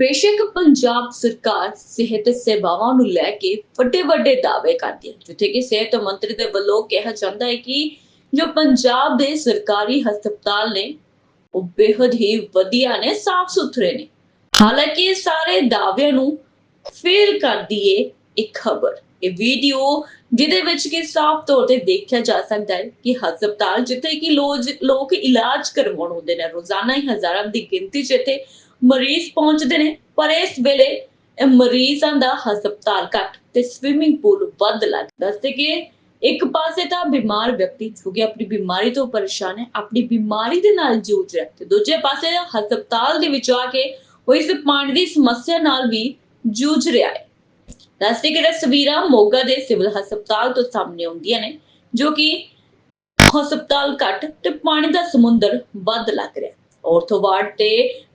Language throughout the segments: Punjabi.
ਬੇਸ਼ੱਕ ਪੰਜਾਬ ਸਰਕਾਰ ਸਿਹਤ ਸੇਵਾਵਾਂ ਨੂੰ ਲੈ ਕੇ ਵੱਡੇ ਵੱਡੇ ਦਾਅਵੇ ਕਰਦੀ ਹੈ। ਜਿੱਥੇ ਕਿ ਸਿਹਤ ਮੰਤਰੀ ਦੇ ਵੱਲੋਂ ਕਿਹਾ ਜਾਂਦਾ ਹੈ ਕਿ ਜੋ ਪੰਜਾਬ ਦੇ ਸਰਕਾਰੀ ਹਸਪਤਾਲ ਨੇ, ਉਹ ਬੇहद ਹੀ ਵਧੀਆ ਨੇ ਸਾਫ਼ ਸੁਥਰੇ ਨੇ। ਹਾਲਾਂਕਿ ਸਾਰੇ ਦਾਅਵਿਆਂ ਨੂੰ ਫੇਲ ਕਰਦੀ ਏ ਇੱਕ ਖਬਰ। ਇਹ ਵੀਡੀਓ ਜਿਹਦੇ ਵਿੱਚ ਕਿ ਸਾਫ਼ ਤੌਰ ਤੇ ਦੇਖਿਆ ਜਾ ਸਕਦਾ ਹੈ ਕਿ ਹਸਪਤਾਲ ਜਿੱਥੇ ਕਿ ਲੋਜ, ਲੋਕ ਇਲਾਜ ਕਰਵਾਉਣ ਹੁੰਦੇ ਨੇ, ਰੋਜ਼ਾਨਾ ਹੀ ਹਜ਼ਾਰਾਂ ਦੀ ਗਿਣਤੀ 'ਚ ਇੱਥੇ ਮਰੀਜ਼ ਪਹੁੰਚਦੇ ਨੇ, ਪਰ ਇਸ ਵੇਲੇ ਮਰੀਜ਼ਾਂ ਦਾ ਹਸਪਤਾਲ ਘੱਟ ਤੇ ਸਵਿਮਿੰਗ ਪੂਲ ਵੱਧ ਲੱਗ ਦੱਸਦੇ ਕਿ ਇੱਕ ਪਾਸੇ ਤਾਂ ਬਿਮਾਰ ਵਿਅਕਤੀ ਜੋ ਕਿ ਆਪਣੀ ਬਿਮਾਰੀ ਤੋਂ ਪਰੇਸ਼ਾਨ ਹੈ, ਆਪਣੀ ਬਿਮਾਰੀ ਦੇ ਨਾਲ ਜੂਝ ਰਿਹਾ ਤੇ ਦੂਜੇ ਪਾਸੇ ਹਸਪਤਾਲ ਦੇ ਵਿੱਚ ਆ ਕੇ ਉਹ ਇਸ ਪਾਣੀ ਦੀ ਸਮੱਸਿਆ ਨਾਲ ਵੀ ਜੂਝ ਰਿਹਾ ਹੈ। ਦੱਸਦੇ ਕਿ ਤਸਵੀਰਾਂ ਮੋਗਾ ਦੇ ਸਿਵਲ ਹਸਪਤਾਲ ਤੋਂ ਸਾਹਮਣੇ ਆਉਂਦੀਆਂ ਨੇ, ਜੋ ਕਿ ਹਸਪਤਾਲ ਘੱਟ ਤੇ ਪਾਣੀ ਦਾ ਸਮੁੰਦਰ ਵੱਧ ਲੱਗ ਰਿਹਾ ਔਰਥੋ ਵਾਰਡ ਤੇ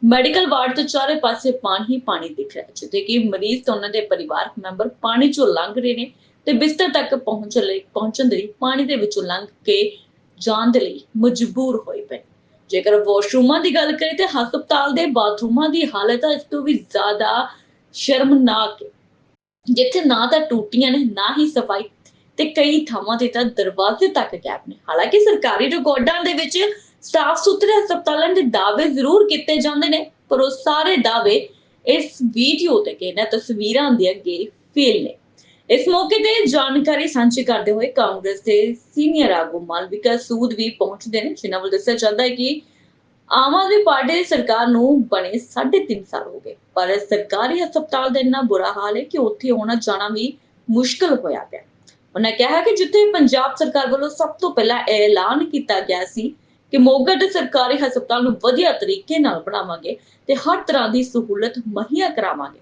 ਮੈਡੀਕਲ ਵਾਰਡ ਤੋਂ ਚਾਰੇ ਪਾਸੇ ਪਾਣੀ ਹੀ ਪਾਣੀ ਦਿਖ ਰਿਹਾ ਜਿੱਥੇ ਕਿ ਮਰੀਜ਼ ਤੇ ਉਹਨਾਂ ਦੇ ਪਰਿਵਾਰਕ ਮੈਂਬਰ ਪਾਣੀ ਚੋਂ ਲੰਘ ਰਹੇ ਨੇ ਤੇ ਬਿਸਤਰ ਤੱਕ ਪਹੁੰਚਣ ਲਈ, ਪਹੁੰਚਣ ਦੇ ਲਈ ਪਾਣੀ ਦੇ ਵਿੱਚੋਂ ਲੰਘ ਕੇ ਜਾਣ ਦੇ ਲਈ ਮਜਬੂਰ ਹੋਏ ਪਏ ਜੇਕਰ ਵਾਸ਼ਰੂਮਾਂ ਦੀ ਗੱਲ ਕਰੀਏ ਤੇ ਹਸਪਤਾਲ ਦੇ ਬਾਥਰੂਮਾਂ ਦੀ ਹਾਲਤ ਤਾਂ ਇਸ ਤੋਂ ਵੀ ਜ਼ਿਆਦਾ ਸ਼ਰਮਨਾਕ ਹੈ। ਜਿੱਥੇ ਨਾ ਤਾਂ ਟੂਟੀਆਂ ਨੇ, ਨਾ ਹੀ ਸਫ਼ਾਈ ਤੇ ਕਈ ਥਾਵਾਂ ਤੇ ਤਾਂ ਦਰਵਾਜ਼ੇ ਤੱਕ ਗੈਪ ਨੇ। ਹਾਲਾਂਕਿ ਸਰਕਾਰੀ ਰਿਕਾਰਡਾਂ ਦੇ ਵਿੱਚ ਸਾਫ਼ ਸੁਥਰੇ ਹਸਪਤਾਲਾਂ ਦੇ ਦਾਅਵੇ ਜ਼ਰੂਰ ਕੀਤੇ ਜਾਂਦੇ ਨੇ, ਪਰ ਉਹ ਸਾਰੇ ਦਾਅਵੇ ਇਸ ਵੀਡੀਓ ਤੇ ਕਿ ਨਾ, ਤਸਵੀਰਾਂ ਦੇ ਅੱਗੇ ਫੇਲ ਨੇ। ਇਸ ਮੌਕੇ ਤੇ ਜਾਣਕਾਰੀ ਸਾਂਝੀ ਕਰਦੇ ਹੋਏ ਕਾਂਗਰਸ ਦੇ ਸੀਨੀਅਰ ਆਗੂ ਮਾਲਵਿਕਾ ਸੂਦ ਵੀ ਪਹੁੰਚਦੇ ਨੇ, ਜਿਨ੍ਹਾਂ ਵੱਲ ਦੱਸਿਆ ਜਾਂਦਾ ਹੈ ਕਿ ਆਮ ਆਦਮੀ ਪਾਰਟੀ ਦੀ ਸਰਕਾਰ ਨੂੰ ਬਣੇ 3.5 ਸਾਲ ਹੋ ਗਏ, ਪਰ ਸਰਕਾਰੀ ਹਸਪਤਾਲ ਦਾ ਇੰਨਾ ਬੁਰਾ ਹਾਲ ਹੈ ਕਿ ਉੱਥੇ ਆਉਣਾ ਜਾਣਾ ਵੀ ਮੁਸ਼ਕਲ ਹੋਇਆ ਪਿਆ। ਉਹਨਾਂ ਕਿਹਾ ਕਿ ਜਿੱਥੇ ਪੰਜਾਬ ਸਰਕਾਰ ਵੱਲੋਂ ਸਭ ਤੋਂ ਪਹਿਲਾਂ ਐਲਾਨ ਕੀਤਾ ਗਿਆ ਸੀ ਕਿ ਮੋਗਾ ਦੇ ਸਰਕਾਰੀ ਹਸਪਤਾਲ ਨੂੰ ਵਧੀਆ ਤਰੀਕੇ ਨਾਲ ਬਣਾਵਾਂਗੇ ਤੇ ਹਰ ਤਰ੍ਹਾਂ ਦੀ ਸਹੂਲਤ ਮੁਹੱਈਆ ਕਰਾਵਾਂਗੇ।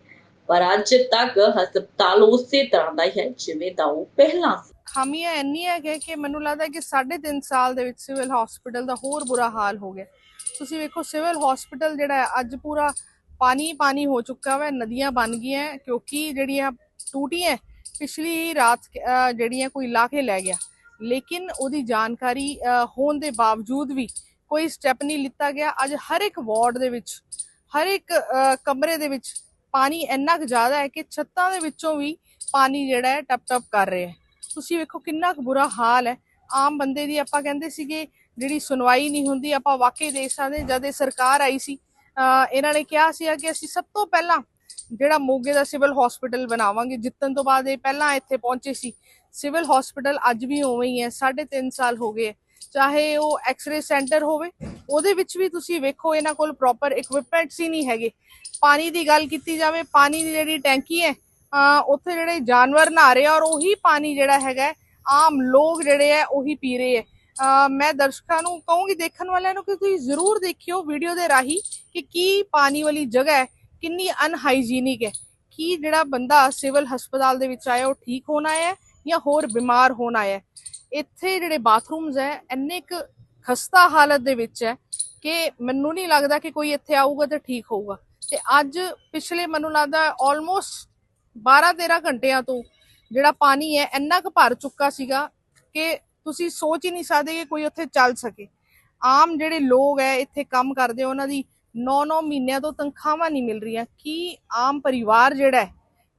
ਪਰ ਅੱਜ ਤੱਕ ਹਸਪਤਾਲ ਉਸੇ ਤਰ੍ਹਾਂ ਦਾ ਹੀ ਹੈ ਜਿਵੇਂ ਦਾ ਉਹ ਪਹਿਲਾਂ ਸੀ। ਖਾਮੀਆਂ ਇੰਨੀਆਂ ਹੈ ਕਿ ਮੈਨੂੰ ਲੱਗਦਾ ਕਿ 3.5 ਸਾਲ ਦੇ ਵਿੱਚ ਸਿਵਲ ਹਸਪੀਟਲ ਦਾ ਹੋਰ ਬੁਰਾ ਹਾਲ ਹੋ ਗਿਆ। ਤੁਸੀਂ ਵੇਖੋ, ਸਿਵਲ ਹਸਪੀਟਲ ਜਿਹੜਾ ਹੈ, ਅੱਜ ਪੂਰਾ ਪਾਣੀ ਪਾਣੀ ਹੋ ਚੁੱਕਾ ਹੈ ਨਦੀਆਂ ਬਣ ਗਈਆਂ, ਕਿਉਂਕਿ ਜਿਹੜੀਆਂ ਟੂਟੀਆਂ ਪਿਛਲੀ ਰਾਤ ਜਿਹੜੀਆਂ ਕੋਈ ਲਾ ਕੇ ਲੈ ਗਿਆ। ਲੇਕਿਨ ਉਹਦੀ ਜਾਣਕਾਰੀ ਹੋਣ ਦੇ ਬਾਵਜੂਦ ਵੀ ਕੋਈ ਸਟੈਪ ਨਹੀਂ ਲਿੱਤਾ ਗਿਆ। ਅੱਜ ਹਰ ਇੱਕ ਵਾਰਡ ਦੇ ਵਿੱਚ, ਹਰ ਇੱਕ ਕਮਰੇ ਦੇ ਵਿੱਚ ਪਾਣੀ ਇੰਨਾ ਕੁ ਜ਼ਿਆਦਾ ਹੈ ਕਿ ਛੱਤਾਂ ਦੇ ਵਿੱਚੋਂ ਵੀ ਪਾਣੀ ਜਿਹੜਾ ਹੈ ਟਪ ਟਪ ਕਰ ਰਿਹਾ ਹੈ। ਤੁਸੀਂ ਵੇਖੋ ਕਿੰਨਾ ਕੁ ਬੁਰਾ ਹਾਲ ਹੈ। ਆਮ ਬੰਦੇ ਦੀ ਆਪਾਂ ਕਹਿੰਦੇ ਸੀਗੇ, ਜਿਹੜੀ ਸੁਣਵਾਈ ਨਹੀਂ ਹੁੰਦੀ, ਆਪਾਂ ਵਾਕਈ ਦੇਖ ਸਕਦੇ ਜਦ ਇਹ ਸਰਕਾਰ ਆਈ ਸੀ ਇਹਨਾਂ ਨੇ ਕਿਹਾ ਸੀ ਕਿ ਅਸੀਂ ਸਭ ਤੋਂ ਪਹਿਲਾਂ ਜਿਹੜਾ ਮੋਗੇ ਦਾ ਸਿਵਲ ਹਸਪੀਟਲ ਬਣਾਵਾਂਗੇ, ਜਿੱਤਣ ਤੋਂ ਬਾਅਦ ਇਹ ਪਹਿਲਾਂ ਇੱਥੇ ਪਹੁੰਚੇ ਸੀ ਸਿਵਲ ਹਸਪੀਟਲ ਅੱਜ ਵੀ ਉਵੇਂ ਹੀ ਹੈ 3.5 ਸਾਲ ਹੋ ਗਏ। ਹੈ। ਚਾਹੇ ਉਹ ਐਕਸ-ਰੇ ਸੈਂਟਰ ਹੋਵੇ, ਉਹਦੇ ਵਿੱਚ ਵੀ ਤੁਸੀਂ ਵੇਖੋ, ਇਹਨਾਂ ਕੋਲ ਪ੍ਰੋਪਰ ਇਕਵਿਪਮੈਂਟਸ ਹੀ ਨਹੀਂ ਹੈਗੇ। ਪਾਣੀ ਦੀ ਗੱਲ ਕੀਤੀ ਜਾਵੇ, ਪਾਣੀ ਦੀ ਜਿਹੜੀ ਟੈਂਕੀ ਹੈ ਉੱਥੇ ਜਿਹੜੇ ਜਾਨਵਰ ਨਹਾ ਰਹੇ ਔਰ ਉਹੀ ਪਾਣੀ ਜਿਹੜਾ ਹੈਗਾ ਆਮ ਲੋਕ ਜਿਹੜੇ ਹੈ, ਉਹੀ ਪੀ ਰਹੇ ਹੈ। ਮੈਂ ਦਰਸ਼ਕਾਂ ਨੂੰ ਕਹੂੰਗੀ, ਦੇਖਣ ਵਾਲਿਆਂ ਨੂੰ ਕਿ ਤੁਸੀਂ ਜ਼ਰੂਰ ਦੇਖਿਓ ਵੀਡੀਓ ਦੇ ਰਾਹੀਂ ਕਿ ਕੀ ਪਾਣੀ ਵਾਲੀ ਜਗ੍ਹਾ ਹੈ, ਕਿੰਨੀ ਅਨਹਾਈਜੀਨਿਕ ਹੈ। ਕੀ ਜਿਹੜਾ ਬੰਦਾ ਸਿਵਲ ਹਸਪਤਾਲ ਦੇ ਵਿੱਚ ਆਇਆ, ਉਹ ਠੀਕ ਹੋਣਾ ਹੈ ਜਾਂ ਹੋਰ ਬਿਮਾਰ ਹੋਣ ਆਇਆ ਇੱਥੇ ਜਿਹੜੇ ਬਾਥਰੂਮਸ ਹੈ, ਇੰਨੇ ਕੁ ਖਸਤਾ ਹਾਲਤ ਦੇ ਵਿੱਚ ਹੈ ਕਿ ਮੈਨੂੰ ਨਹੀਂ ਲੱਗਦਾ ਕਿ ਕੋਈ ਇੱਥੇ ਆਊਗਾ ਤੇ ਠੀਕ ਹੋਊਗਾ। ਤੇ ਅੱਜ ਪਿਛਲੇ ਮੈਨੂੰ ਲੱਗਦਾ ਆਲਮੋਸਟ 12-13 ਘੰਟਿਆਂ ਤੋਂ ਜਿਹੜਾ ਪਾਣੀ ਹੈ, ਇੰਨਾ ਕੁ ਭਰ ਚੁੱਕਾ ਸੀਗਾ ਕਿ ਤੁਸੀਂ ਸੋਚ ਹੀ ਨਹੀਂ ਸਕਦੇ ਕਿ ਕੋਈ ਉੱਥੇ ਚੱਲ ਸਕੇ। ਆਮ ਜਿਹੜੇ ਲੋਕ ਹੈ, ਇੱਥੇ ਕੰਮ ਕਰਦੇ ਉਹਨਾਂ ਦੀ 9-9 ਮਹੀਨਿਆਂ ਤੋਂ ਤਨਖਾਹਾਂ ਨਹੀਂ ਮਿਲ ਰਹੀਆਂ। ਕੀ ਆਮ ਪਰਿਵਾਰ ਜਿਹੜਾ ਹੈ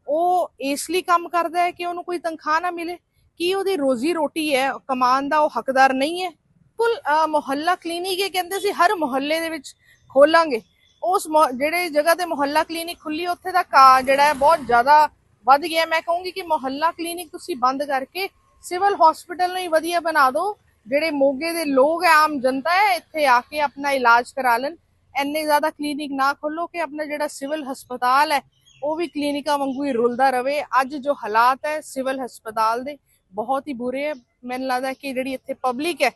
ਉਹ ਇਸ ਲਈ ਕੰਮ ਕਰਦਾ ਹੈ ਕਿ ਉਹਨੂੰ ਕੋਈ ਤਨਖਾਹ ਨਾ ਮਿਲੇ। ਕੀ ਉਹਦੀ ਰੋਜ਼ੀ ਰੋਟੀ ਹੈ, ਕਮਾਉਣ ਦਾ ਉਹ ਹੱਕਦਾਰ ਨਹੀਂ ਹੈ। ਕੁਲ ਮੁਹੱਲਾ ਕਲੀਨਿਕ ਇਹ ਕਹਿੰਦੇ ਸੀ, ਹਰ ਮੁਹੱਲੇ ਦੇ ਵਿੱਚ ਖੋਲਾਂਗੇ। ਉਸ ਜਿਹੜੇ ਜਗ੍ਹਾ ਤੇ ਮੁਹੱਲਾ ਕਲੀਨਿਕ ਖੁੱਲੀ, ਉੱਥੇ ਦਾ ਕਾ ਜਿਹੜਾ ਹੈ, ਬਹੁਤ ਜ਼ਿਆਦਾ ਵੱਧ ਗਿਆ ਮੈਂ ਕਹੂੰਗੀ ਕਿ ਮੁਹੱਲਾ ਕਲੀਨਿਕ ਤੁਸੀਂ ਬੰਦ ਕਰਕੇ ਸਿਵਲ ਹਸਪੀਟਲ ਨੂੰ ਹੀ ਵਧੀਆ ਬਣਾ ਦਿਓ। ਜਿਹੜੇ ਮੋਗੇ ਦੇ ਲੋਕ ਹੈ, ਆਮ ਜਨਤਾ ਹੈ, ਇੱਥੇ ਆ ਕੇ ਆਪਣਾ ਇਲਾਜ ਕਰਾ ਲੈਣ। ਇੰਨੇ ਜ਼ਿਆਦਾ ਕਲੀਨਿਕ ਨਾ ਖੋਲੋ ਕਿ ਆਪਣਾ ਜਿਹੜਾ ਸਿਵਲ ਹਸਪਤਾਲ ਹੈ ਉਹ ਵੀ ਕਲੀਨਿਕਾਂ ਵਾਂਗੂ ਹੀ ਰੁਲਦਾ ਰਵੇ। ਅੱਜ ਜੋ ਹਾਲਾਤ ਹੈ ਸਿਵਲ ਹਸਪਤਾਲ ਦੇ, ਬਹੁਤ ਹੀ ਬੁਰੇ ਹੈ। ਮੈਨੂੰ ਲੱਗਦਾ ਕਿ ਜਿਹੜੀ ਇੱਥੇ ਪਬਲਿਕ ਹੈ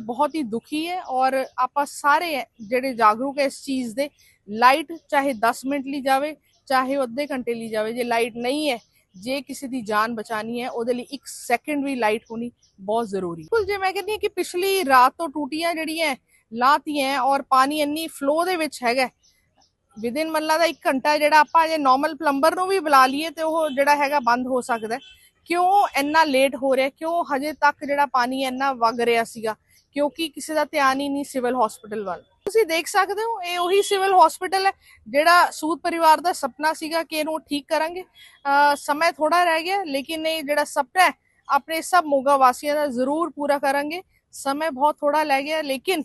ਬਹੁਤ ਹੀ ਦੁਖੀ ਹੈ ਔਰ ਆਪਾਂ ਸਾਰੇ ਜਿਹੜੇ ਜਾਗਰੂਕ ਹੈ ਇਸ ਚੀਜ਼ ਦੇ, ਲਾਈਟ ਚਾਹੇ 10 ਮਿੰਟ ਲਈ ਜਾਵੇ, ਚਾਹੇ ਉਹ ਅੱਧੇ ਘੰਟੇ ਲਈ ਜਾਵੇ, ਜੇ ਲਾਈਟ ਨਹੀਂ ਹੈ, ਜੇ ਕਿਸੇ ਦੀ ਜਾਨ ਬਚਾਣੀ ਹੈ, ਉਹਦੇ ਲਈ 1 ਸੈਕਿੰਡ ਵੀ ਲਾਈਟ ਹੋਣੀ ਬਹੁਤ ਜ਼ਰੂਰੀ ਹੈ। ਜੇ ਮੈਂ ਕਹਿੰਦੀ ਹਾਂ ਕਿ ਪਿਛਲੀ ਰਾਤ ਤੋਂ ਟੂਟੀਆਂ ਜਿਹੜੀਆਂ ਲਾਤੀਆਂ ਔਰ ਪਾਣੀ ਇੰਨੀ ਫਲੋ ਦੇ ਵਿੱਚ ਹੈਗਾ ਵਿਦਿਨ ਮੱਲਾ ਦਾ 1 ਘੰਟਾ ਜਿਹੜਾ ਆਪਾਂ ਜੇ ਨਾਰਮਲ ਪਲੰਬਰ ਨੂੰ ਵੀ ਬੁਲਾ ਲਈਏ ਤੇ ਉਹ ਜਿਹੜਾ ਹੈਗਾ ਬੰਦ ਹੋ ਸਕਦਾ ਕਿਉਂ ਇੰਨਾ ਲੇਟ ਹੋ ਰਿਹਾ ਕਿਉਂ ਹਜੇ ਤੱਕ ਜਿਹੜਾ ਪਾਣੀ ਇੰਨਾ ਵਗ ਰਿਹਾ ਸੀਗਾ? ਕਿਉਂਕਿ ਕਿਸੇ ਦਾ ਧਿਆਨ ਹੀ ਨਹੀਂ ਸਿਵਲ ਹਸਪੀਟਲ ਵੱਲ। ਤੁਸੀਂ ਦੇਖ ਸਕਦੇ ਹੋ, ਇਹ ਉਹੀ ਸਿਵਲ ਹਸਪੀਟਲ ਹੈ ਜਿਹੜਾ ਸੂਦ ਪਰਿਵਾਰ ਦਾ ਸੁਪਨਾ ਸੀਗਾ ਕਿ ਇਹਨੂੰ ਠੀਕ ਕਰਾਂਗੇ। ਸਮਾਂ ਸਮੇਂ ਥੋੜਾ ਰਹਿ ਗਿਆ, ਲੇਕਿਨ ਇਹ ਜਿਹੜਾ ਸੁਪਨਾ ਹੈ, ਆਪਣੇ ਸਭ ਮੋਗਾ ਵਾਸੀਆਂ ਦਾ ਜ਼ਰੂਰ ਪੂਰਾ ਕਰਾਂਗੇ। ਸਮੇਂ ਬਹੁਤ ਥੋੜਾ ਲੈ ਗਿਆ, ਲੇਕਿਨ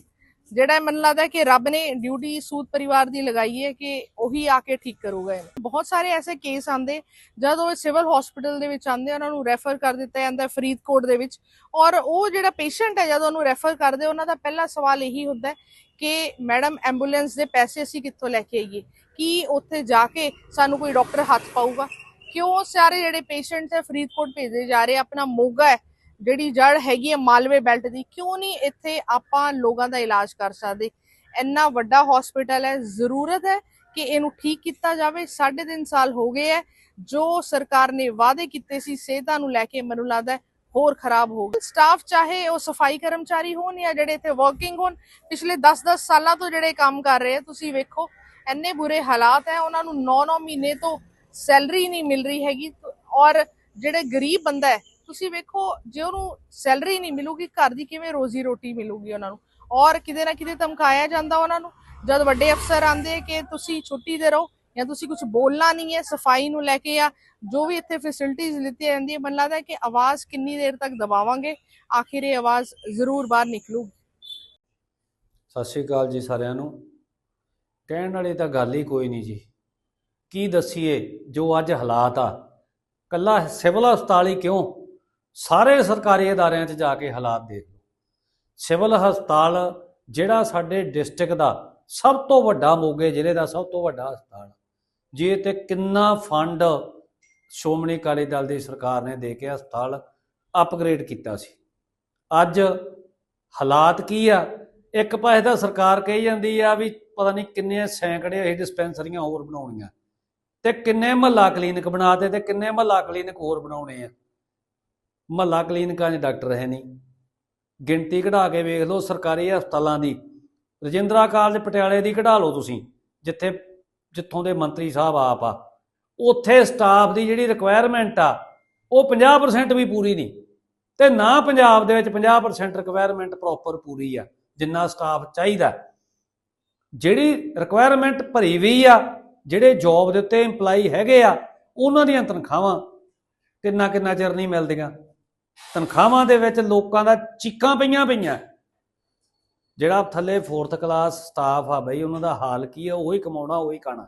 ਜਿਹੜਾ ਮੈਨੂੰ ਲੱਗਦਾ ਕਿ ਰੱਬ ਨੇ ਡਿਊਟੀ ਸੂਦ ਪਰਿਵਾਰ ਦੀ ਲਗਾਈ ਹੈ ਕਿ ਉਹੀ ਆ ਕੇ ਠੀਕ ਕਰੂਗਾ ਇਹਨੂੰ। ਬਹੁਤ ਸਾਰੇ ਐਸੇ ਕੇਸ ਆਂਦੇ ਜਦ ਉਹ ਸਿਵਲ ਹਸਪੀਟਲ ਦੇ ਵਿੱਚ ਆਂਦੇ ਉਹਨਾਂ ਨੂੰ ਰੈਫਰ ਕਰ ਦਿੱਤਾ ਜਾਂਦਾ ਫਰੀਦਕੋਟ ਦੇ ਵਿੱਚ। ਔਰ ਉਹ ਜਿਹੜਾ ਪੇਸ਼ੈਂਟ ਹੈ, ਜਦੋਂ ਉਹਨੂੰ ਰੈਫਰ ਕਰਦੇ, ਉਹਨਾਂ ਦਾ ਪਹਿਲਾ ਸਵਾਲ ਇਹੀ ਹੁੰਦਾ ਕਿ ਮੈਡਮ, ਐਂਬੂਲੈਂਸ ਦੇ ਪੈਸੇ ਅਸੀਂ ਕਿੱਥੋਂ ਲੈ ਕੇ ਆਈਏ? ਕੀ ਉੱਥੇ ਜਾ ਕੇ ਸਾਨੂੰ ਕੋਈ ਡਾਕਟਰ ਹੱਥ ਪਾਊਗਾ? ਕਿਉਂ ਸਾਰੇ ਜਿਹੜੇ ਪੇਸ਼ੈਂਟਸ ਹੈ, ਫਰੀਦਕੋਟ ਭੇਜੇ ਜਾ ਰਹੇ ਆਪਣਾ ਮੋਗਾ ਹੈ ਜਿਹੜੀ ਜੜ ਹੈਗੀ ਹੈ ਮਾਲਵੇ ਬੈਲਟ ਦੀ, ਕਿਉਂ ਨਹੀਂ ਇੱਥੇ ਆਪਾਂ ਲੋਕਾਂ ਦਾ ਇਲਾਜ ਕਰ ਸਕਦੇ? ਇੰਨਾ ਵੱਡਾ ਹਸਪੀਟਲ ਹੈ, ਜ਼ਰੂਰਤ ਹੈ ਕਿ ਇਹਨੂੰ ਠੀਕ ਕੀਤਾ ਜਾਵੇ। 3.5 ਸਾਲ ਹੋ ਗਏ ਹੈ, ਜੋ ਸਰਕਾਰ ਨੇ ਵਾਅਦੇ ਕੀਤੇ ਸੀ, ਸਿਹਤਾਂ ਨੂੰ ਲੈ ਕੇ ਮੈਨੂੰ ਲੱਗਦਾ ਹੋਰ ਖਰਾਬ ਹੋ ਗਏ। ਸਟਾਫ ਚਾਹੇ ਉਹ ਸਫ਼ਾਈ ਕਰਮਚਾਰੀ ਹੋਣ ਜਾਂ ਜਿਹੜੇ ਇੱਥੇ ਵਰਕਿੰਗ ਹੋਣ, ਪਿਛਲੇ 10-10 ਸਾਲਾਂ ਤੋਂ ਜਿਹੜੇ ਕੰਮ ਕਰ ਰਹੇ ਆ, ਤੁਸੀਂ ਵੇਖੋ, ਇੰਨੇ ਬੁਰੇ ਹਾਲਾਤ ਹੈ, ਉਹਨਾਂ ਨੂੰ 9-9 ਮਹੀਨੇ ਤੋਂ ਸੈਲਰੀ ਨਹੀਂ ਮਿਲ ਰਹੀ ਹੈਗੀ। ਔਰ ਜਿਹੜੇ ਗਰੀਬ ਬੰਦਾ ਹੈ ਤੁਸੀਂ ਵੇਖੋ, ਜੇ ਉਹਨੂੰ ਸੈਲਰੀ ਨਹੀਂ ਮਿਲੂਗੀ, ਘਰ ਦੀ ਕਿਵੇਂ ਰੋਜ਼ੀ ਰੋਟੀ ਮਿਲੂਗੀ ਉਹਨਾਂ ਨੂੰ? ਔਰ ਕਿਤੇ ਨਾ ਕਿਤੇ ਧਮਕਾਇਆ ਜਾਂਦਾ ਉਹਨਾਂ ਨੂੰ, ਜਦ ਵੱਡੇ ਅਫਸਰ ਆਂਦੇ ਕਿ ਤੁਸੀਂ ਛੁੱਟੀ ਤੇ ਰਹੋ ਜਾਂ ਤੁਸੀਂ ਕੁਝ ਬੋਲਣਾ ਨਹੀਂ ਹੈ, ਸਫ਼ਾਈ ਨੂੰ ਲੈ ਕੇ ਜਾਂ ਜੋ ਵੀ ਇੱਥੇ ਫੈਸਿਲਿਟੀਆਂ ਲਿੱਤੀਆਂ ਜਾਂਦੀਆਂ, ਮੈਨੂੰ ਲੱਗਦਾ ਕਿ ਆਵਾਜ਼ ਕਿੰਨੀ ਦੇਰ ਤੱਕ ਦਬਾਵਾਂਗੇ, ਆਖਿਰ ਇਹ ਆਵਾਜ਼ ਜ਼ਰੂਰ ਬਾਹਰ ਨਿਕਲੂਗੀ। ਸਤਿ ਸ਼੍ਰੀ ਅਕਾਲ ਜੀ ਸਾਰਿਆਂ ਨੂੰ। ਕਹਿਣ ਵਾਲੀ ਤਾਂ ਗੱਲ ਹੀ ਕੋਈ ਨਹੀਂ ਜੀ। ਕੀ ਦੱਸੀਏ, ਜੋ ਅੱਜ ਹਾਲਾਤ ਆ, ਕੱਲਾ ਸਿਵਲ ਹਸਪਤਾਲ ਹੀ ਕਿਉਂ ਸਾਰੇ ਸਰਕਾਰੀ ਅਦਾਰਿਆਂ 'ਚ ਜਾ ਕੇ ਹਾਲਾਤ ਦੇਖ ਲਓ। ਸਿਵਲ ਹਸਪਤਾਲ, ਜਿਹੜਾ ਸਾਡੇ ਡਿਸਟ੍ਰਿਕਟ ਦਾ ਸਭ ਤੋਂ ਵੱਡਾ ਮੋਗੇ ਜ਼ਿਲ੍ਹੇ ਦਾ ਸਭ ਤੋਂ ਵੱਡਾ ਹਸਪਤਾਲ, ਜੀ ਤੇ ਕਿੰਨਾ ਫੰਡ ਸ਼੍ਰੋਮਣੀ ਅਕਾਲੀ ਦਲ ਦੀ ਸਰਕਾਰ ਨੇ ਦੇ ਕੇ ਹਸਪਤਾਲ ਅਪਗ੍ਰੇਡ ਕੀਤਾ ਸੀ। ਅੱਜ ਹਾਲਾਤ ਕੀ ਆ? ਇੱਕ ਪਾਸੇ ਤਾਂ ਸਰਕਾਰ ਕਹੀ ਜਾਂਦੀ ਆ ਵੀ ਪਤਾ ਨਹੀਂ ਕਿੰਨੇ ਸੈਂਕੜੇ ਇਹ ਡਿਸਪੈਂਸਰੀਆਂ ਹੋਰ ਬਣਾਉਣੀਆਂ, ਤੇ ਕਿੰਨੇ ਮਹੱਲਾ ਕਲੀਨਿਕ ਬਣਾਤੇ ਤੇ ਕਿੰਨੇ ਮਹੱਲਾ ਕਲੀਨਿਕ ਹੋਰ ਬਣਾਉਣੇ ਆ। ਮਹੱਲਾ ਕਲੀਨਿਕਾਂ 'ਚ ਡਾਕਟਰ ਹੈ ਨਹੀਂ। ਗਿਣਤੀ ਕਢਾ ਕੇ ਵੇਖ ਲਓ ਸਰਕਾਰੀ ਹਸਪਤਾਲਾਂ ਦੀ। ਰਜਿੰਦਰਾ ਕਾਲਜ ਪਟਿਆਲੇ ਦੀ ਕਢਾ ਲਓ ਤੁਸੀਂ, ਜਿੱਥੇ, ਜਿੱਥੋਂ ਦੇ ਮੰਤਰੀ ਸਾਹਿਬ ਆਪ ਆ। ਉੱਥੇ ਸਟਾਫ ਦੀ ਜਿਹੜੀ ਰਿਕੁਆਇਰਮੈਂਟ ਆ, ਉਹ 50% ਵੀ ਪੂਰੀ ਨਹੀਂ। ਤੇ ਨਾ ਪੰਜਾਬ ਦੇ ਵਿੱਚ 50% ਰਿਕੁਆਇਰਮੈਂਟ ਪ੍ਰੋਪਰ ਪੂਰੀ ਆ, ਜਿੰਨਾ ਸਟਾਫ ਚਾਹੀਦਾ। ਜਿਹੜੀ ਰਿਕੁਆਇਰਮੈਂਟ ਭਰੀ ਵੀ ਆ, ਜਿਹੜੇ ਜੌਬ ਦੇ ਉੱਤੇ EMPLOYE ਹੈਗੇ ਆ, ਉਹਨਾਂ ਦੀਆਂ ਤਨਖਾਹਾਂ ਕਿੰਨਾ ਕਿੰਨਾ ਚਿਰ ਨਹੀਂ ਮਿਲਦੀਆਂ। ਤਨਖਾਹਾਂ ਦੇ ਵਿੱਚ ਲੋਕਾਂ ਦਾ ਚੀਕਾਂ ਪਈਆਂ ਪਈਆਂ। ਜਿਹੜਾ ਥੱਲੇ 4th ਕਲਾਸ ਸਟਾਫ ਆ ਬਈ, ਉਹਨਾਂ ਦਾ ਹਾਲ ਕੀ ਆ? ਉਹੀ ਕਮਾਉਣਾ, ਉਹੀ ਖਾਣਾ।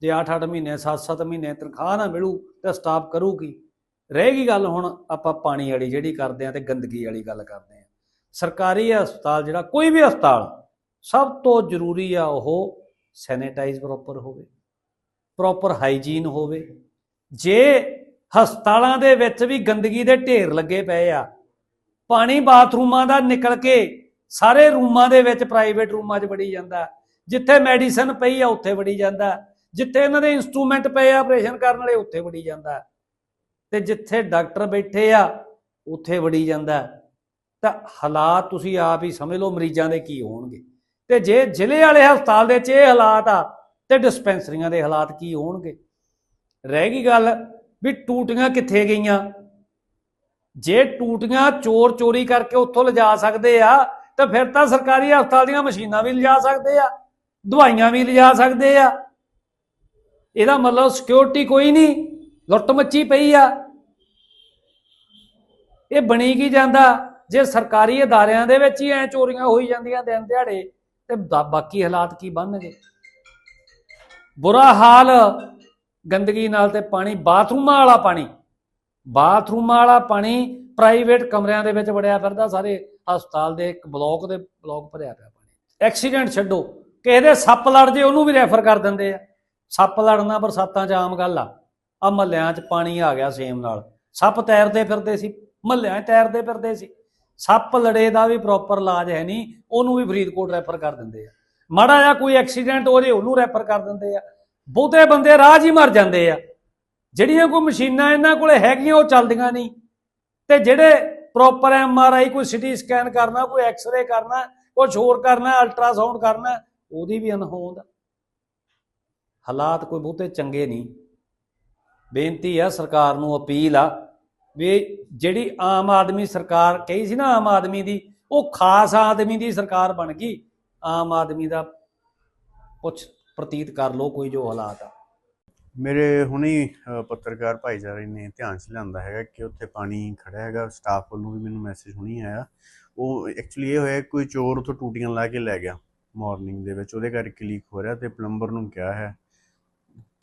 ਜੇ 8-8 ਮਹੀਨੇ 7-7 ਮਹੀਨੇ ਤਨਖਾਹ ਨਾ ਮਿਲੂ, ਤਾਂ ਸਟਾਫ ਕਰੂ ਕੀ ਰਹੇਗੀ ਗੱਲ ਹੁਣ ਆਪਾਂ ਪਾਣੀ ਵਾਲੀ ਜਿਹੜੀ ਕਰਦੇ ਆ ਤੇ ਗੰਦਗੀ ਵਾਲੀ ਗੱਲ ਕਰਦੇ ਆ। ਸਰਕਾਰੀ ਹਸਪਤਾਲ ਜਿਹੜਾ, ਕੋਈ ਵੀ ਹਸਪਤਾਲ, ਸਭ ਤੋਂ ਜ਼ਰੂਰੀ ਆ ਉਹ ਸੈਨੀਟਾਈਜ਼ ਪ੍ਰੋਪਰ ਹੋਵੇ। ਪ੍ਰੋਪਰ ਹਾਈਜੀਨ ਹੋਵੇ। ਜੇ ਹਸਪਤਾਲਾਂ ਦੇ ਵਿੱਚ ਵੀ ਗੰਦਗੀ ਦੇ ਢੇਰ ਲੱਗੇ ਪਏ ਆ। ਪਾਣੀ ਬਾਥਰੂਮਾਂ ਦਾ ਨਿਕਲ ਕੇ ਸਾਰੇ ਰੂਮਾਂ ਦੇ ਵਿੱਚ ਪ੍ਰਾਈਵੇਟ ਰੂਮਾਂ 'ਚ ਵੜੀ ਜਾਂਦਾ। ਜਿੱਥੇ ਮੈਡੀਸਨ ਪਈ ਆ, ਉੱਥੇ ਵੜੀ ਜਾਂਦਾ। ਜਿੱਥੇ ਇਹਨਾਂ ਦੇ ਇਨਸਟਰੂਮੈਂਟ ਪਏ ਆ ਆਪਰੇਸ਼ਨ ਕਰਨ ਵਾਲੇ, ਉੱਥੇ ਵੜੀ ਜਾਂਦਾ। ਤੇ ਜਿੱਥੇ ਡਾਕਟਰ ਬੈਠੇ ਆ, ਉੱਥੇ ਵੜੀ ਜਾਂਦਾ। ਤਾਂ ਹਾਲਾਤ ਤੁਸੀਂ ਆਪ ਹੀ ਸਮਝ ਲਓ ਮਰੀਜ਼ਾਂ ਦੇ ਕੀ ਹੋਣਗੇ। ਤੇ ਜੇ ਜ਼ਿਲ੍ਹੇ ਵਾਲੇ ਹਸਪਤਾਲ ਦੇ 'ਚ ਇਹ ਹਾਲਾਤ ਆ, ਤੇ ਡਿਸਪੈਂਸਰੀਆਂ ਦੇ ਹਾਲਾਤ ਕੀ ਹੋਣਗੇ? ਰਹਿ ਗਈ ਗੱਲ। ਵੀ ਟੂਟੀਆਂ ਕਿੱਥੇ ਗਈਆਂ? ਜੇ ਟੂਟੀਆਂ ਚੋਰ ਚੋਰੀ ਕਰਕੇ ਉੱਥੋਂ ਲਿਜਾ ਸਕਦੇ ਆ, ਤਾਂ ਫਿਰ ਤਾਂ ਸਰਕਾਰੀ ਹਸਪਤਾਲ ਦੀਆਂ ਮਸ਼ੀਨਾਂ ਵੀ ਲਿਜਾ ਸਕਦੇ ਆ, ਦਵਾਈਆਂ ਵੀ ਲਿਜਾ ਸਕਦੇ ਆ। ਇਹਦਾ ਮਤਲਬ ਸਿਕਿਉਰਿਟੀ ਕੋਈ ਨਹੀਂ, ਲੁੱਟ ਮੱਚੀ ਪਈ ਆ। ਇਹ ਬਣੀ ਕੀ ਜਾਂਦਾ? ਜੇ ਸਰਕਾਰੀ ਅਦਾਰਿਆਂ ਦੇ ਵਿੱਚ ਹੀ ਐ ਚੋਰੀਆਂ ਹੋਈ ਜਾਂਦੀਆਂ ਦਿਨ ਦਿਹਾੜੇ, ਤੇ ਬਾਕੀ ਹਾਲਾਤ ਕੀ ਬਣਨਗੇ? ਬੁਰਾ ਹਾਲ ਗੰਦਗੀ ਨਾਲ ਤੇ ਪਾਣੀ, ਬਾਥਰੂਮਾਂ ਵਾਲਾ ਪਾਣੀ। ਬਾਥਰੂਮਾਂ ਵਾਲਾ ਪਾਣੀ ਪ੍ਰਾਈਵੇਟ ਕਮਰਿਆਂ ਦੇ ਵਿੱਚ ਵੜਿਆ ਫਿਰਦਾ, ਸਾਰੇ ਹਸਪਤਾਲ ਦੇ ਇੱਕ ਬਲਾਕ ਦੇ ਬਲਾਕ ਭਰਿਆ ਪਿਆ ਪਾਣੀ। ਐਕਸੀਡੈਂਟ ਛੱਡੋ। ਕਿਸੇ ਦੇ ਸੱਪ ਲੜ ਜੇ ਉਹਨੂੰ ਵੀ ਰੈਫਰ ਕਰ ਦਿੰਦੇ ਆ। ਸੱਪ ਲੜਨਾ ਬਰਸਾਤਾਂ 'ਚ ਆਮ ਗੱਲ ਆ। ਆ ਮਹੱਲਿਆਂ 'ਚ ਪਾਣੀ ਆ ਗਿਆ ਸੇਮ ਨਾਲ। ਸੱਪ ਤੈਰਦੇ ਫਿਰਦੇ ਸੀ। ਮਹੱਲਿਆਂ 'ਚ ਤੈਰਦੇ ਫਿਰਦੇ ਸੀ। ਸੱਪ ਲੜੇ ਦਾ ਵੀ ਪ੍ਰੋਪਰ ਇਲਾਜ ਹੈ ਨਹੀਂ। ਉਹਨੂੰ ਵੀ ਫਰੀਦਕੋਟ ਰੈਫਰ ਕਰ ਦਿੰਦੇ ਆ। ਮਾੜਾ ਜਿਹਾ ਕੋਈ ਐਕਸੀਡੈਂਟ ਹੋ ਜੇ, ਉਹਨੂੰ ਰੈਫਰ ਕਰ ਦਿੰਦੇ ਆ। ਬਹੁਤੇ ਬੰਦੇ ਰਾਹ 'ਚ ਹੀ ਮਰ ਜਾਂਦੇ ਆ। ਜਿਹੜੀਆਂ ਕੋਈ ਮਸ਼ੀਨਾਂ ਇਹਨਾਂ ਕੋਲੇ ਹੈਗੀਆਂ, ਉਹ ਚੱਲਦੀਆਂ ਨਹੀਂ। ਤੇ ਜਿਹੜੇ ਪ੍ਰੋਪਰ ਐਮ ਆਰ ਆਈ ਕੋਈ ਸਿਟੀ ਸਕੈਨ ਕਰਨਾ, ਕੋਈ ਐਕਸ-ਰੇ ਕਰਨਾ ਕੁਝ ਹੋਰ ਕਰਨਾ ਅਲਟਰਾਸਾਊਂਡ ਕਰਨਾ, ਉਹਦੀ ਵੀ ਅਨਹੋਂਦ ਹਾਲਾਤ ਕੋਈ ਬਹੁਤੇ ਚੰਗੇ ਨਹੀਂ। ਬੇਨਤੀ ਆ ਸਰਕਾਰ ਨੂੰ ਅਪੀਲ ਆ ਵੀ ਜਿਹੜੀ ਆਮ ਆਦਮੀ ਸਰਕਾਰ ਕਹੀ ਸੀ ਨਾ, ਆਮ ਆਦਮੀ ਦੀ, ਉਹ ਖਾਸ ਆਦਮੀ ਦੀ ਸਰਕਾਰ ਬਣ ਗਈ। ਆਮ ਆਦਮੀ ਦਾ ਕੁਛ ਪ੍ਰਤੀਤ ਕਰ ਲਓ ਕੋਈ ਜੋ ਹਾਲਾਤ ਆ। ਮੇਰੇ ਹੁਣੇ ਪੱਤਰਕਾਰ ਭਾਈਚਾਰੇ ਨੇ ਧਿਆਨ 'ਚ ਲਿਆਂਦਾ ਹੈਗਾ ਕਿ ਉੱਥੇ ਪਾਣੀ ਖੜਾ ਹੈਗਾ। ਸਟਾਫ ਵੱਲੋਂ ਵੀ ਮੈਨੂੰ ਮੈਸੇਜ ਹੁਣੀ ਆਇਆ। ਉਹ ਐਕਚੁਅਲੀ ਇਹ ਹੋਇਆ ਕੋਈ ਚੋਰ ਉੱਥੋਂ ਟੂਟੀਆਂ ਲਾ ਕੇ ਲੈ ਗਿਆ ਮਾਰਨਿੰਗ ਦੇ ਵਿੱਚ। ਉਹਦੇ ਕਰਕੇ ਲੀਕ ਹੋ ਰਿਹਾ ਤੇ ਪਲੰਬਰ ਨੂੰ ਕਿਹਾ ਹੈ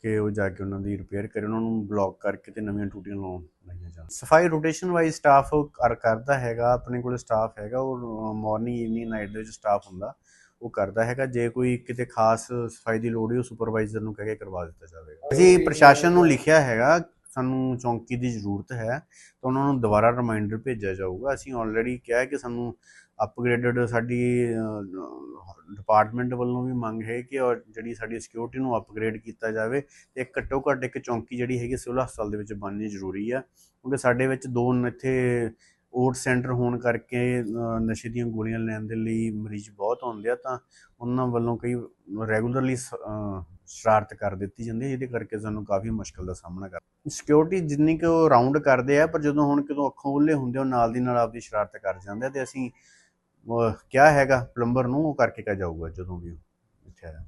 ਕਿ ਉਹ ਜਾ ਕੇ ਉਹਨਾਂ ਦੀ ਰਿਪੇਅਰ ਕਰੇ। ਉਹਨਾਂ ਨੂੰ ਬਲੌਕ ਕਰਕੇ ਤੇ ਨਵੀਆਂ ਟੂਟੀਆਂ ਲਾਉਣ ਲਾਈਆਂ ਜਾਣ। ਸਫ਼ਾਈ ਰੋਟੇਸ਼ਨ ਵਾਈਜ਼ ਸਟਾਫ ਕਰ, ਕਰਦਾ ਹੈਗਾ। ਆਪਣੇ ਕੋਲ ਸਟਾਫ ਹੈਗਾ। ਉਹ ਮਾਰਨਿੰਗ ਈਵਨਿੰਗ ਨਾਈਟ ਦੇ ਵਿੱਚ ਸਟਾਫ ਹੁੰਦਾ। ਉਹ ਕਰਦਾ ਹੈਗਾ ਜੇ ਕੋਈ ਕਿਤੇ ਖਾਸ ਸਫ਼ਾਈ ਦੀ ਲੋੜ ਹੈ ਸੁਪਰਵਾਈਜ਼ਰ ਨੂੰ ਕਹਿ ਕੇ ਕਰਵਾ ਦਿੱਤਾ ਜਾਵੇਗਾ। ਅਸੀਂ ਪ੍ਰਸ਼ਾਸਨ ਨੂੰ ਲਿਖਿਆ ਹੈਗਾ ਸਾਨੂੰ ਚੌਂਕੀ ਦੀ ਜ਼ਰੂਰਤ ਹੈ ਤਾਂ ਉਹਨਾਂ ਨੂੰ ਦੁਬਾਰਾ ਰਿਮਾਈਂਡਰ ਭੇਜਿਆ ਜਾਊਗਾ। ਅਸੀਂ ਆਲਰੇਡੀ ਕਿਹਾ ਕਿ ਸਾਨੂੰ ਅਪਗ੍ਰੇਡਡ ਸਾਡੀ ਡਿਪਾਰਟਮੈਂਟ ਵੱਲੋਂ ਵੀ ਮੰਗ ਹੈ ਕਿ ਔਰ ਜਿਹੜੀ ਸਾਡੀ ਸਿਕਿਉਰਿਟੀ ਨੂੰ ਅਪਗ੍ਰੇਡ ਕੀਤਾ ਜਾਵੇ ਤੇ ਘੱਟੋ ਘੱਟ ਇੱਕ ਚੌਂਕੀ ਜਿਹੜੀ ਹੈਗੀ ਸਿਵਲ ਹਸਪਤਾਲ ਦੇ ਵਿੱਚ ਬਣਨੀ ਜ਼ਰੂਰੀ ਆ। ਕਿਉਂਕਿ ਸਾਡੇ ਵਿੱਚ ਦੋ ਇੱਥੇ ਓਟ ਸੈਂਟਰ ਹੋਣ ਕਰਕੇ ਨਸ਼ੇ ਦੀਆਂ ਗੋਲੀਆਂ ਲੈਣ ਦੇ ਲਈ ਮਰੀਜ਼ ਬਹੁਤ ਆਉਂਦੇ ਆ, ਤਾਂ ਉਹਨਾਂ ਵੱਲੋਂ ਕਈ ਰੈਗੂਲਰਲੀ ਸ਼ਰਾਰਤ ਕਰ ਦਿੱਤੀ ਜਾਂਦੀ ਹੈ, ਜਿਹਦੇ ਕਰਕੇ ਸਾਨੂੰ ਕਾਫੀ ਮੁਸ਼ਕਲ ਦਾ ਸਾਹਮਣਾ ਕਰ ਸਿਕਿਉਰਿਟੀ ਜਿੰਨੀ ਕਿ ਉਹ ਰਾਉਂਡ ਕਰਦੇ ਆ, ਪਰ ਜਦੋਂ ਹੁਣ ਕਿਦੋਂ ਅੱਖੋਂ ਉੱਲੇ ਹੁੰਦੇ ਉਹ ਨਾਲ ਦੀ ਨਾਲ ਆਪਦੀ ਸ਼ਰਾਰਤ ਕਰ ਜਾਂਦੇ ਆ, ਤੇ ਅਸੀਂ ਉਹ ਕਿਹਾ ਹੈਗਾ ਪਲੰਬਰ ਨੂੰ, ਉਹ ਕਰਕੇ ਕਾ ਜਾਊਗਾ ਜਦੋਂ ਵੀ ਇੱਥੇ ਆਇਆ।